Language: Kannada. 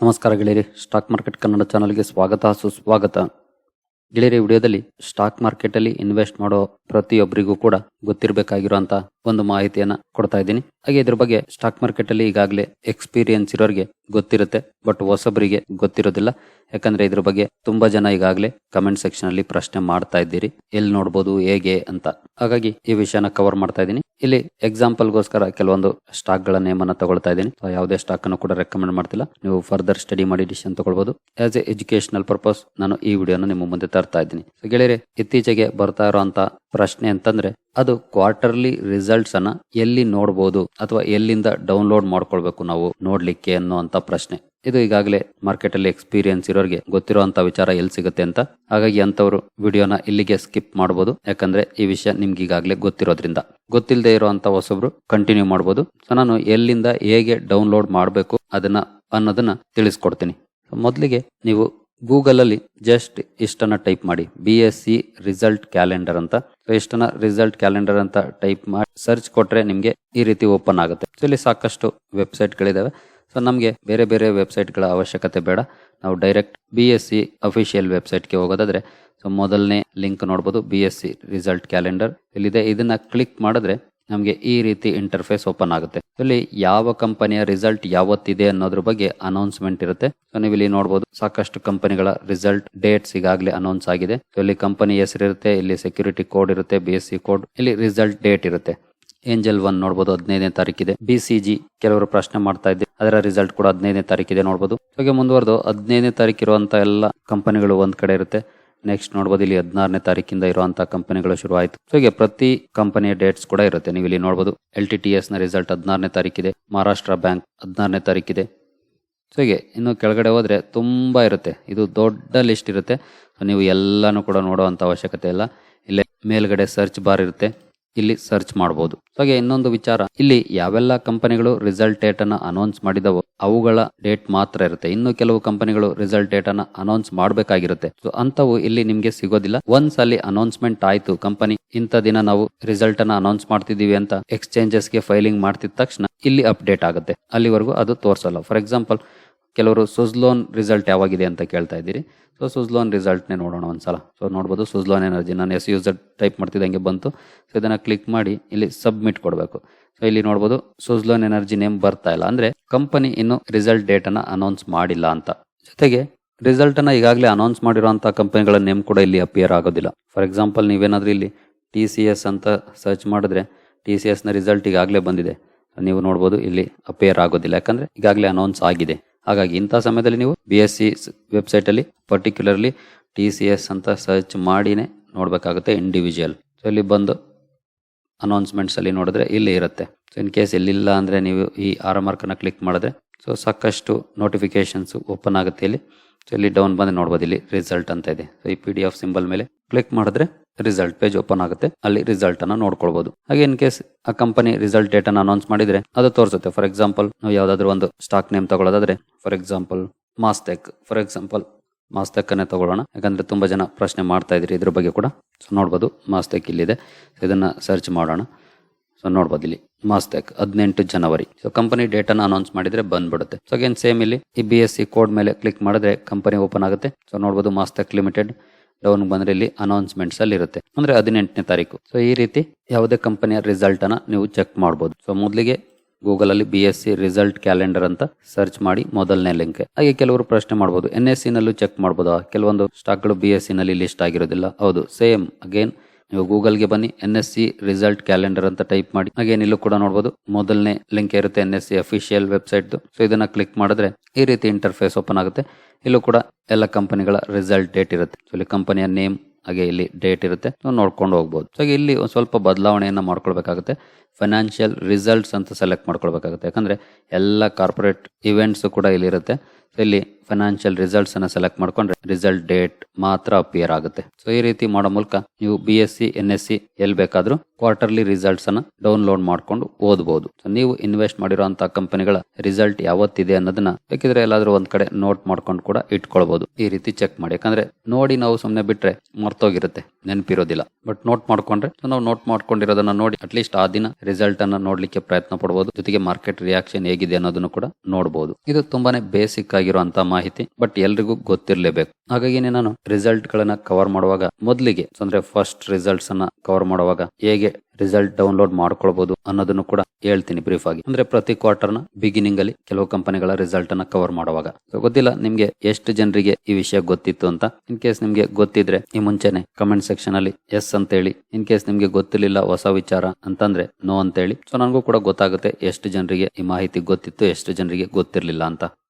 ನಮಸ್ಕಾರ ಗೆಳೆಯರಿ ಸ್ಟಾಕ್ ಮಾರ್ಕೆಟ್ ಕನ್ನಡ ಚಾನಲ್ಗೆ ಸ್ವಾಗತ, ಸುಸ್ವಾಗತ. ಗೆಳೆಯರಿ ವಿಡಿಯೋದಲ್ಲಿ ಸ್ಟಾಕ್ ಮಾರ್ಕೆಟಲ್ಲಿ ಇನ್ವೆಸ್ಟ್ ಮಾಡೋ ಪ್ರತಿಯೊಬ್ಬರಿಗೂ ಕೂಡ ಗೊತ್ತಿರಬೇಕಾಗಿರುವಂತ ಒಂದು ಮಾಹಿತಿಯನ್ನ ಕೊಡ್ತಾ ಇದ್ದೀನಿ. ಹಾಗೆ ಇದ್ರ ಬಗ್ಗೆ ಸ್ಟಾಕ್ ಮಾರ್ಕೆಟ್ ಅಲ್ಲಿ ಈಗಾಗಲೇ ಎಕ್ಸ್ಪೀರಿಯನ್ಸ್ ಇರೋರಿಗೆ ಗೊತ್ತಿರುತ್ತೆ ಬಟ್ ಹೊಸಬರಿಗೆ ಗೊತ್ತಿರೋದಿಲ್ಲ. ಯಾಕಂದ್ರೆ ಇದ್ರ ಬಗ್ಗೆ ತುಂಬಾ ಜನ ಈಗಾಗಲೇ ಕಮೆಂಟ್ ಸೆಕ್ಷನ್ ಅಲ್ಲಿ ಪ್ರಶ್ನೆ ಮಾಡ್ತಾ ಇದ್ದೀರಿ. ಎಲ್ಲಿ ನೋಡ್ಬೋದು, ಹೇಗೆ ಅಂತ. ಹಾಗಾಗಿ ಈ ವಿಷಯನ ಕವರ್ ಮಾಡ್ತಾ ಇದ್ದೀನಿ. ಇಲ್ಲಿ ಎಕ್ಸಾಂಪಲ್ ಗೋಸ್ಕರ ಕೆಲವೊಂದು ಸ್ಟಾಕ್ಗಳ ನೇಮನ್ನ ತಗೊಳ್ತಾ ಇದ್ದೀನಿ. ಯಾವುದೇ ಸ್ಟಾಕ್ ಅನ್ನು ಕೂಡ ರೆಕಮೆಂಡ್ ಮಾಡ್ತಿಲ್ಲ. ನೀವು ಫರ್ದರ್ ಸ್ಟಡಿ ಮಾಡಿ ಡಿಸಿಷನ್ ತಗೊಳ್ಬಹುದು ಆಸ್ ಎ ಎಜುಕೇಶನಲ್ ಪರ್ಪಸ್ ನಾನು ಈ ವಿಡಿಯೋನ ನಿಮ್ಮ ಮುಂದೆ ತರ್ತಾ ಇದ್ದೀನಿ. ಗೆಳೆಯರೆ, ಇತ್ತೀಚೆಗೆ ಬರ್ತಾ ಇರುವಂತ ಪ್ರಶ್ನೆ ಅಂತಂದ್ರೆ, ಅದು ಕ್ವಾರ್ಟರ್ಲಿ ರಿಸಲ್ಟ್ಸ್ ಅನ್ನ ಎಲ್ಲಿ ನೋಡಬಹುದು ಅಥವಾ ಎಲ್ಲಿಂದ ಡೌನ್ಲೋಡ್ ಮಾಡ್ಕೊಳ್ಬೇಕು ನಾವು ನೋಡ್ಲಿಕ್ಕೆ ಅನ್ನುವಂತ ಪ್ರಶ್ನೆ. ಇದು ಈಗಾಗಲೇ ಮಾರ್ಕೆಟ್ ಅಲ್ಲಿ ಎಕ್ಸ್ಪೀರಿಯನ್ಸ್ ಇರೋರಿಗೆ ಗೊತ್ತಿರುವಂತ ವಿಚಾರ ಎಲ್ಲಿ ಸಿಗುತ್ತೆ ಅಂತ. ಹಾಗಾಗಿ ಅಂತವರು ವಿಡಿಯೋನ ಇಲ್ಲಿಗೆ ಸ್ಕಿಪ್ ಮಾಡಬಹುದು ಯಾಕಂದ್ರೆ ಈ ವಿಷಯ ನಿಮ್ಗೆ ಈಗಾಗಲೇ ಗೊತ್ತಿರೋದ್ರಿಂದ. ಗೊತ್ತಿಲ್ಲದೆ ಇರುವಂತ ಹೊಸಬ್ರು ಕಂಟಿನ್ಯೂ ಮಾಡಬಹುದು ಸೊ ನಾನು ಎಲ್ಲಿಂದ ಹೇಗೆ ಡೌನ್ಲೋಡ್ ಮಾಡಬೇಕು ಅದನ್ನ ಅನ್ನೋದನ್ನ ತಿಳಿಸ್ಕೊಡ್ತೀನಿ. ಮೊದಲಿಗೆ ನೀವು ಗೂಗಲ್ ಅಲ್ಲಿ ಜಸ್ಟ್ ಇಷ್ಟನ್ನ ಟೈಪ್ ಮಾಡಿ. B S C result calendar ಅಂತ. ಸೊ ಇಷ್ಟನ್ನ ರಿಸಲ್ಟ್ ಕ್ಯಾಲೆಂಡರ್ ಅಂತ ಟೈಪ್ ಮಾಡಿ ಸರ್ಚ್ ಕೊಟ್ಟರೆ ನಿಮಗೆ ಈ ರೀತಿ ಓಪನ್ ಆಗುತ್ತೆ. ಸೊ ಇಲ್ಲಿ ಸಾಕಷ್ಟು ವೆಬ್ಸೈಟ್ಗಳಿದ್ದಾವೆ ಸೊ ನಮಗೆ ಬೇರೆ ಬೇರೆ ವೆಬ್ಸೈಟ್ಗಳ ಅವಶ್ಯಕತೆ ಬೇಡ. ನಾವು direct B S C official ವೆಬ್ಸೈಟ್ಗೆ ಹೋಗೋದಾದ್ರೆ ಸೊ ಮೊದಲನೇ ಲಿಂಕ್ ನೋಡ್ಬೋದು B S C result calendar ಇಲ್ಲಿದೆ. ಇದನ್ನ ಕ್ಲಿಕ್ ಮಾಡಿದ್ರೆ ನಮಗೆ ಈ ರೀತಿ ಇಂಟರ್ಫೇಸ್ ಓಪನ್ ಆಗುತ್ತೆ. ಇಲ್ಲಿ ಯಾವ ಕಂಪನಿಯ ರಿಸಲ್ಟ್ ಯಾವತ್ತಿದೆ ಅನ್ನೋದ್ರ ಬಗ್ಗೆ ಅನೌನ್ಸ್ಮೆಂಟ್ ಇರುತ್ತೆ. ನೀವು ಇಲ್ಲಿ ನೋಡಬಹುದು ಸಾಕಷ್ಟು ಕಂಪನಿಗಳ ರಿಸಲ್ಟ್ ಡೇಟ್ಸ್ ಈಗಾಗಲೇ ಅನೌನ್ಸ್ ಆಗಿದೆ. ಇಲ್ಲಿ ಕಂಪನಿ ಹೆಸರು ಇರುತ್ತೆ ಇಲ್ಲಿ ಸೆಕ್ಯೂರಿಟಿ ಕೋಡ್ ಇರುತ್ತೆ ಬಿ ಸಿ ಕೋಡ್ ಇಲ್ಲಿ ರಿಸಲ್ಟ್ ಡೇಟ್ ಇರುತ್ತೆ. ಏಂಜಲ್ ಒನ್ ನೋಡಬಹುದು ಹದಿನೈದನೇ ತಾರೀಕಿದೆ. ಬಿ ಸಿ ಜಿ ಕೆಲವರು ಪ್ರಶ್ನೆ ಮಾಡ್ತಾ ಇದ್ದೆ, ಅದರ ರಿಸಲ್ಟ್ ಕೂಡ ಹದಿನೈದನೇ ತಾರೀಕಿದೆ ನೋಡಬಹುದು ಹಾಗೆ ಮುಂದುವರೆದು ಹದಿನೈದನೇ ತಾರೀಕು ಇರುವಂತ ಎಲ್ಲ ಕಂಪನಿಗಳು ಒಂದ್ ಕಡೆ ಇರುತ್ತೆ. ನೆಕ್ಸ್ಟ್ ನೋಡ್ಬೋದು, ಇಲ್ಲಿ ಹದಿನಾರನೇ ತಾರೀಕಿಂದ ಇರುವಂತಹ ಕಂಪನಿಗಳು ಶುರುವಾಯಿತು. ಸೊ ಹೀಗೆ ಪ್ರತಿ ಕಂಪನಿಯ ಡೇಟ್ಸ್ ಕೂಡ ಇರುತ್ತೆ. ನೀವು ಇಲ್ಲಿ ನೋಡಬಹುದು ಎಲ್ ಟಿ ಟಿ ಎಸ್ನ ರಿಸಲ್ಟ್ ಹದಿನಾರನೇ ತಾರೀಕಿದೆ ಮಹಾರಾಷ್ಟ್ರ ಬ್ಯಾಂಕ್ ಹದಿನಾರನೇ ತಾರೀಕಿದೆ. ಸೊ ಹೀಗೆ ಇನ್ನು ಕೆಳಗಡೆ ಹೋದ್ರೆ ತುಂಬಾ ಇರುತ್ತೆ. ಇದು ದೊಡ್ಡ ಲಿಸ್ಟ್ ಇರುತ್ತೆ. ಸೊ ನೀವು ಎಲ್ಲಾನು ಕೂಡ ನೋಡುವಂತ ಅವಶ್ಯಕತೆ ಇಲ್ಲ. ಇಲ್ಲೇ ಮೇಲ್ಗಡೆ ಸರ್ಚ್ ಬಾರ್ ಇರುತ್ತೆ. ಇಲ್ಲಿ ಸರ್ಚ್ ಮಾಡಬಹುದು ಹಾಗೆ ಇನ್ನೊಂದು ವಿಚಾರ, ಇಲ್ಲಿ ಯಾವೆಲ್ಲ ಕಂಪನಿಗಳು ರಿಸಲ್ಟ್ ಡೇಟ್ ಅನ್ನ ಅನೌನ್ಸ್ ಮಾಡಿದವೋ ಅವುಗಳ ಡೇಟ್ ಮಾತ್ರ ಇರುತ್ತೆ. ಇನ್ನು ಕೆಲವು ಕಂಪನಿಗಳು ರಿಸಲ್ಟ್ ಡೇಟ್ ಅನ್ನ ಅನೌನ್ಸ್ ಮಾಡಬೇಕಾಗಿರುತ್ತೆ. ಸೊ ಅಂತವು ಇಲ್ಲಿ ನಿಮ್ಗೆ ಸಿಗೋದಿಲ್ಲ. ಒನ್ಸ್ ಅಲ್ಲಿ ಅನೌನ್ಸ್ಮೆಂಟ್ ಆಯ್ತು, ಕಂಪನಿ, ಇಂಥ ದಿನ ನಾವು ರಿಸಲ್ಟ್ ಅನ್ನ ಅನೌನ್ಸ್ ಮಾಡ್ತಿದೀವಿ ಅಂತ ಎಕ್ಸ್ಚೇಂಜಸ್ಗೆ ಫೈಲಿಂಗ್ ಮಾಡ್ತಿದ ತಕ್ಷಣ ಇಲ್ಲಿ ಅಪ್ಡೇಟ್ ಆಗುತ್ತೆ. ಅಲ್ಲಿವರೆಗೂ ಅದು ತೋರಿಸಲ್ಲ. ಫಾರ್ ಎಕ್ಸಾಂಪಲ್ ಕೆಲವರು ಸುಜ್ಲೋನ್ ರಿಸಲ್ಟ್ ಯಾವಾಗಿದೆ ಅಂತ ಕೇಳ್ತಾ ಇದ್ದೀರಿ. ಸೊ ಸುಜ್ಲೋನ್ ರಿಸಲ್ಟ್ನೇ ನೋಡೋಣ ಒಂದ್ಸಲ. ಸೊ ನೋಡ್ಬೋದು ಸುಜ್ಲೋನ್ ಎನರ್ಜಿ ನಾನು ಎಸ್ ಯೂಸರ್ ಟೈಪ್ ಮಾಡ್ತಿದ್ದಂಗೆ ಬಂತು. ಸೊ ಇದನ್ನು ಕ್ಲಿಕ್ ಮಾಡಿ ಇಲ್ಲಿ ಸಬ್ಮಿಟ್ ಕೊಡಬೇಕು. ಸೊ ಇಲ್ಲಿ ನೋಡ್ಬೋದು ಸುಜ್ಲೋನ್ ಎನರ್ಜಿ ನೇಮ್ ಬರ್ತಾ ಇಲ್ಲ. ಅಂದ್ರೆ ಕಂಪನಿ ಇನ್ನು ರಿಸಲ್ಟ್ ಡೇಟ್ ಅನ್ನ ಅನೌನ್ಸ್ ಮಾಡಿಲ್ಲ ಅಂತ. ಜೊತೆಗೆ ರಿಸಲ್ಟ್ ಅನ್ನ ಈಗಾಗಲೇ ಅನೌನ್ಸ್ ಮಾಡಿರುವಂತಹ ಕಂಪನಿಗಳ ನೇಮ್ ಕೂಡ ಇಲ್ಲಿ ಅಪಿಯರ್ ಆಗೋದಿಲ್ಲ. ಫಾರ್ ಎಕ್ಸಾಂಪಲ್ ನೀವೇನಾದ್ರೂ ಇಲ್ಲಿ ಟಿ ಸಿ ಎಸ್ ಅಂತ ಸರ್ಚ್ ಮಾಡಿದ್ರೆ ಟಿ ಸಿ ಎಸ್ನ ರಿಸಲ್ಟ್ ಈಗಾಗಲೇ ಬಂದಿದೆ. ನೀವು ನೋಡ್ಬೋದು ಇಲ್ಲಿ ಅಪಿಯರ್ ಆಗೋದಿಲ್ಲ. ಯಾಕಂದ್ರೆ ಈಗಾಗಲೇ ಅನೌನ್ಸ್ ಆಗಿದೆ. ಹಾಗಾಗಿ ಇಂಥ ಸಮಯದಲ್ಲಿ ನೀವು ಬಿ ಎಸ್ ಸಿ ವೆಬ್ಸೈಟಲ್ಲಿ ಪರ್ಟಿಕ್ಯುಲರ್ಲಿ ಟಿ ಸಿ ಎಸ್ ಅಂತ ಸರ್ಚ್ ಮಾಡಿನೇ ನೋಡಬೇಕಾಗುತ್ತೆ ಇಂಡಿವಿಜುವಲ್ ಸೊ ಇಲ್ಲಿ ಬಂದು ಅನೌನ್ಸ್ಮೆಂಟ್ಸಲ್ಲಿ ನೋಡಿದ್ರೆ ಇಲ್ಲಿ ಇರುತ್ತೆ. ಸೊ ಇನ್ ಕೇಸ್ ಇಲ್ಲಿಲ್ಲ ಅಂದರೆ ನೀವು ಈ ಆರ್ ಮಾರ್ಕನ್ನು ಕ್ಲಿಕ್ ಮಾಡಿದ್ರೆ ಸೊ ಸಾಕಷ್ಟು ನೋಟಿಫಿಕೇಶನ್ಸ್ ಓಪನ್ ಆಗುತ್ತೆ ಇಲ್ಲಿ. ಸೊ ಇಲ್ಲಿ ಡೌನ್ ಬಂದು ನೋಡ್ಬೋದು, ಇಲ್ಲಿ ರಿಸಲ್ಟ್ ಅಂತ ಇದೆ. ಸೊ ಈ ಪಿ ಡಿ ಎಫ್ ಸಿಂಬಲ್ ಮೇಲೆ ಕ್ಲಿಕ್ ಮಾಡಿದ್ರೆ ರಿಸಲ್ಟ್ ಪೇಜ್ ಓಪನ್ ಆಗುತ್ತೆ. ಅಲ್ಲಿ ರಿಸಲ್ಟ್ ಅನ್ನ ನೋಡ್ಕೊಳ್ಬಹುದು ಹಾಗೆ ಇನ್ ಕೇಸ್ ಆ ಕಂಪನಿ ರಿಸಲ್ಟ್ ಡೇಟ್ ಅನ್ನ ಅನೌನ್ಸ್ ಮಾಡಿದ್ರೆ ಅದು ತೋರಿಸುತ್ತೆ. ಫಾರ್ ಎಕ್ಸಾಂಪಲ್ ನಾವು ಯಾವ್ದಾದ್ರು ಒಂದು stock name ತಗೊಳ್ಳೋದಾದ್ರೆ for example Mastek for example Mastek ಅನ್ನೇ ತಗೊಳ್ಳೋಣ. ಯಾಕಂದ್ರೆ ತುಂಬಾ ಜನ ಪ್ರಶ್ನೆ ಮಾಡ್ತಾ ಇದ್ರಿ ಇದ್ರ ಬಗ್ಗೆ ಕೂಡ. ಸೊ ನೋಡ್ಬೋದು ಮಾಸ್ತೆಕ್ ಇಲ್ಲಿದೆ. So ಇದನ್ನ ಸರ್ಚ್ ಮಾಡೋಣ. ಸೊ ನೋಡ್ಬೋದು ಇಲ್ಲಿ ಮಾಸ್ತೆಕ್ ಹದಿನೆಂಟು ಜನವರಿ. ಸೊ ಕಂಪನಿ ಡೇಟನ್ನ ಅನೌನ್ಸ್ ಮಾಡಿದ್ರೆ ಬಂದ್ಬಿಡುತ್ತೆ. ಸೊ ಅಗೇನ್ ಸೇಮ್ ಇಲ್ಲಿ. ಈ ಬಿ ಎಸ್ ಸಿ ಕೋಡ್ ಮೇಲೆ ಕ್ಲಿಕ್ ಮಾಡಿದ್ರೆ ಕಂಪನಿ ಓಪನ್ ಆಗುತ್ತೆ. ಸೊ ನೋಡ್ಬೋದು ಮಾಸ್ತೆಕ್ ಲಿಮಿಟೆಡ್ ಡೌನ್ ಬಂದ್ರೆ ಇಲ್ಲಿ ಅನೌನ್ಸ್ಮೆಂಟ್ಸ್ ಅಲ್ಲಿ ಇರುತ್ತೆ. ಅಂದ್ರೆ ಹದಿನೆಂಟನೇ ತಾರೀಕು. ಸೊ ಈ ರೀತಿ ಯಾವುದೇ ಕಂಪನಿಯ ರಿಸಲ್ಟ್ ಅನ್ನ ನೀವು ಚೆಕ್ ಮಾಡಬಹುದು ಸೊ ಮೊದಲಿಗೆ ಗೂಗಲ್ ಅಲ್ಲಿ B S C result calendar ಅಂತ ಸರ್ಚ್ ಮಾಡಿ ಮೊದಲನೇ ಲಿಂಕ್ ಹಾಗೆ ಕೆಲವರು ಪ್ರಶ್ನೆ ಮಾಡಬಹುದು ಎನ್ ಎಸ್ ಸಿ ನಲ್ಲೂ ಚೆಕ್ ಮಾಡಬಹುದಾ ಕೆಲವೊಂದು ಸ್ಟಾಕ್ಗಳು ಬಿ ಎಸ್ ಸಿ ನಲ್ಲಿ ಲಿಸ್ಟ್ ಆಗಿರೋದಿಲ್ಲ. ಹೌದು ಸೇಮ್ ಅಗೇನ್ ನೀವು ಗೂಗಲ್ಗೆ ಬನ್ನಿ N S C result calendar ಅಂತ ಟೈಪ್ ಮಾಡಿ. ಹಾಗೆ ಇಲ್ಲೂ ಕೂಡ ನೋಡಬಹುದು ಮೊದಲನೇ ಲಿಂಕ್ ಇರುತ್ತೆ N S C official website so ಇದನ್ನ ಕ್ಲಿಕ್ ಮಾಡಿದ್ರೆ ಈ ರೀತಿ ಇಂಟರ್ಫೇಸ್ ಓಪನ್ ಆಗುತ್ತೆ. ಇಲ್ಲೂ ಕೂಡ ಎಲ್ಲ ಕಂಪನಿಗಳ ರಿಸಲ್ಟ್ ಡೇಟ್ ಇರುತ್ತೆ. ಕಂಪನಿಯ ನೇಮ್ ಹಾಗೆ ಇಲ್ಲಿ ಡೇಟ್ ಇರುತ್ತೆ. ನಾವು ನೋಡ್ಕೊಂಡು ಹೋಗ್ಬೋದು. ಹಾಗೆ ಇಲ್ಲಿ ಒಂದು ಸ್ವಲ್ಪ ಬದಲಾವಣೆಯನ್ನು ಮಾಡ್ಕೊಳ್ಬೇಕಾಗುತ್ತೆ. ಫೈನಾನ್ಷಿಯಲ್ ರಿಸಲ್ಟ್ಸ್ ಅಂತ ಸೆಲೆಕ್ಟ್ ಮಾಡ್ಕೊಳ್ಬೇಕಾಗುತ್ತೆ. ಯಾಕಂದರೆ ಎಲ್ಲ ಕಾರ್ಪೊರೇಟ್ ಇವೆಂಟ್ಸು ಕೂಡ ಇಲ್ಲಿ ಇರುತ್ತೆ ಸೊ ಇಲ್ಲಿ ಫೈನಾನ್ಷಿಯಲ್ ರಿಸಲ್ಟ್ಸ್ ಅನ್ನ ಸೆಲೆಕ್ಟ್ ಮಾಡ್ಕೊಂಡ್ರೆ ರಿಸಲ್ಟ್ ಡೇಟ್ ಮಾತ್ರ ಅಪಿಯರ್ ಆಗುತ್ತೆ. ಸೊ ಈ ರೀತಿ ಮಾಡೋ ಮೂಲಕ ನೀವು B S C N S C L ಬೇಕಾದ್ರೂ ಕ್ವಾರ್ಟರ್ಲಿ ರಿಸಲ್ಟ್ಸ್ ಅನ್ನ ಡೌನ್ಲೋಡ್ ಮಾಡ್ಕೊಂಡು ಓದಬಹುದು ನೀವು ಇನ್ವೆಸ್ಟ್ ಮಾಡಿರುವಂತಹ ಕಂಪನಿಗಳ ರಿಸಲ್ಟ್ ಯಾವತ್ತಿದೆ ಅನ್ನೋದನ್ನ ಬೇಕಿದ್ರೆ ಎಲ್ಲಾದ್ರೂ ಒಂದ್ ಕಡೆ ನೋಟ್ ಮಾಡ್ಕೊಂಡು ಕೂಡ ಇಟ್ಕೊಳ್ಬಹುದು ಈ ರೀತಿ ಚೆಕ್ ಮಾಡಿ. ಯಾಕಂದ್ರೆ ನೋಡಿ ನಾವು ಸುಮ್ನೆ ಬಿಟ್ರೆ ಮರ್ತೋಗಿರುತ್ತೆ. ನೆನಪಿರೋದಿಲ್ಲ. ಬಟ್ ನೋಟ್ ಮಾಡ್ಕೊಂಡ್ರೆ ನಾವು ನೋಟ್ ಮಾಡ್ಕೊಂಡಿರೋದನ್ನ ನೋಡಿ ಅಟ್ಲೀಸ್ಟ್ ಆ ದಿನ ರಿಸಲ್ಟ್ ಅನ್ನ ನೋಡ್ಲಿಕ್ಕೆ ಪ್ರಯತ್ನ ಪಡಬಹುದು ಜೊತೆಗೆ ಮಾರ್ಕೆಟ್ ರಿಯಾಕ್ಷನ್ ಹೇಗಿದೆ ಅನ್ನೋದನ್ನು ಕೂಡ ನೋಡಬಹುದು ಇದು ತುಂಬಾನೇ ಬೇಸಿಕ್ ಆಗಿರುವಂತಹ ಮಾಹಿತಿ ಬಟ್ ಎಲ್ರಿಗೂ ಗೊತ್ತಿರಲೇಬೇಕು. ಹಾಗಾಗಿ ನಾನು ರಿಸಲ್ಟ್ ಗಳನ್ನ ಕವರ್ ಮಾಡುವಾಗ ಮೊದಲಿಗೆ ಅಂದ್ರೆ ಫಸ್ಟ್ ರಿಸಲ್ಟ್ಸ್ ಅನ್ನ ಕವರ್ ಮಾಡುವಾಗ ಹೇಗೆ ರಿಸಲ್ಟ್ ಡೌನ್ಲೋಡ್ ಮಾಡ್ಕೊಳ್ಬಹುದು ಅನ್ನೋದನ್ನು ಕೂಡ ಹೇಳ್ತೀನಿ ಬ್ರೀಫ್ ಆಗಿ. ಅಂದ್ರೆ ಪ್ರತಿ ಕ್ವಾರ್ಟರ್ನ ಬಿಗಿನಿಂಗ್ ಅಲ್ಲಿ ಕೆಲವು ಕಂಪನಿಗಳ ರಿಸಲ್ಟ್ ಅನ್ನ ಕವರ್ ಮಾಡುವಾಗ. ಗೊತ್ತಿಲ್ಲ ನಿಮ್ಗೆ ಎಷ್ಟು ಜನರಿಗೆ ಈ ವಿಷಯ ಗೊತ್ತಿತ್ತು ಅಂತ. ಇನ್ ಕೇಸ್ ನಿಮ್ಗೆ ಗೊತ್ತಿದ್ರೆ ಈ ಮುಂಚೆನೆ ಕಮೆಂಟ್ ಸೆಕ್ಷನ್ ಅಲ್ಲಿ ಎಸ್ ಅಂತ ಹೇಳಿ ಇನ್ ಕೇಸ್ ನಿಮ್ಗೆ ಗೊತ್ತಿರ್ಲಿಲ್ಲ ಹೊಸ ವಿಚಾರ ಅಂತಂದ್ರೆ ನೋ ಅಂತ ಹೇಳಿ ಸೊ ನನಗೂ ಕೂಡ ಗೊತ್ತಾಗುತ್ತೆ ಎಷ್ಟು ಜನರಿಗೆ ಈ ಮಾಹಿತಿ ಗೊತ್ತಿತ್ತು, ಎಷ್ಟು ಜನರಿಗೆ ಗೊತ್ತಿರ್ಲಿಲ್ಲ ಅಂತ.